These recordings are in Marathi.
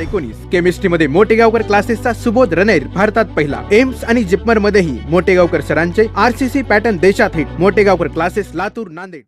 एकोणीस केमिस्ट्रीमध्ये मोठेगावकर क्लासेसचा सुबोध रनेर भारतात पहिला. एम्स आणि जिपमर मध्येही मोठेगावकर सरांचे आरसीसी पॅटर्न देशात हिट. मोठेगावकर क्लासेस लातूर नांदेड.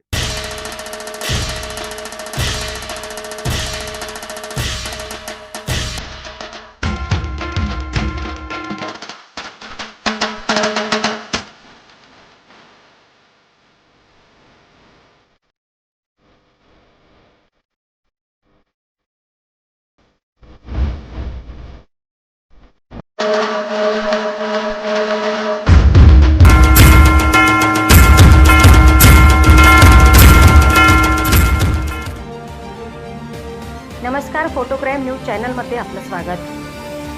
नमस्कार फोटो क्राईम न्यूज चॅनलमध्ये आपलं स्वागत.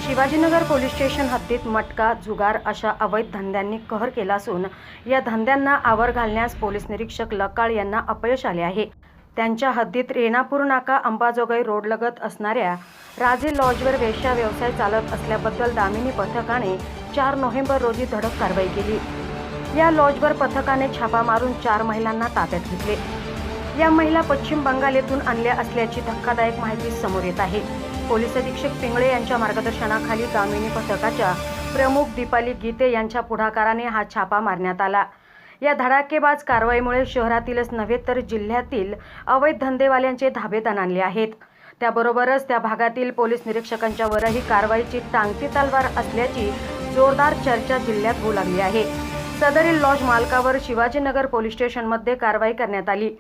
शिवाजीनगर पोलीस स्टेशन हद्दीत मटका जुगार अशा अवैध धंद्यांनी कहर केला असून या धंद्यांना आवर घालण्यास पोलीस निरीक्षक लकाळ यांना अपयश आले आहे. त्यांच्या हद्दीत रेणापूर नाका अंबाजोगाई रोडलगत असणाऱ्या राजे लॉजवर वेश्या व्यवसाय चालत असल्याबद्दल दामिनी पथकाने चार नोव्हेंबर रोजी धडक कारवाई केली. या लॉजवर पथकाने छापा मारून चार महिलांना ताब्यात घेतले. या महिला पश्चिम बंगाल येथून आणल्या असल्याची धक्कादायक माहिती समोर येत आहे. पोलीस अधीक्षक पिंगळे यांच्या मार्गदर्शनाखाली दामिनी पथकाच्या प्रमुख दीपाली गीते यांच्या पुढाकाराने हा छापा मारण्यात आला. या धडाकेबाज कारवाईमुळे शहरातीलच नव्हे तर जिल्ह्यातील अवैध धंदेवाल्यांचे धाबे दणाणले आहेत. त्याबरोबरच त्या भागातील पोलीस निरीक्षकांच्या वरही कारवाईची टांगती तलवार असल्याची जोरदार चर्चा जिल्ह्यात होऊ लागली आहे. सदरील लॉज मालकावर शिवाजीनगर पोलीस स्टेशनमध्ये कारवाई करण्यात आली.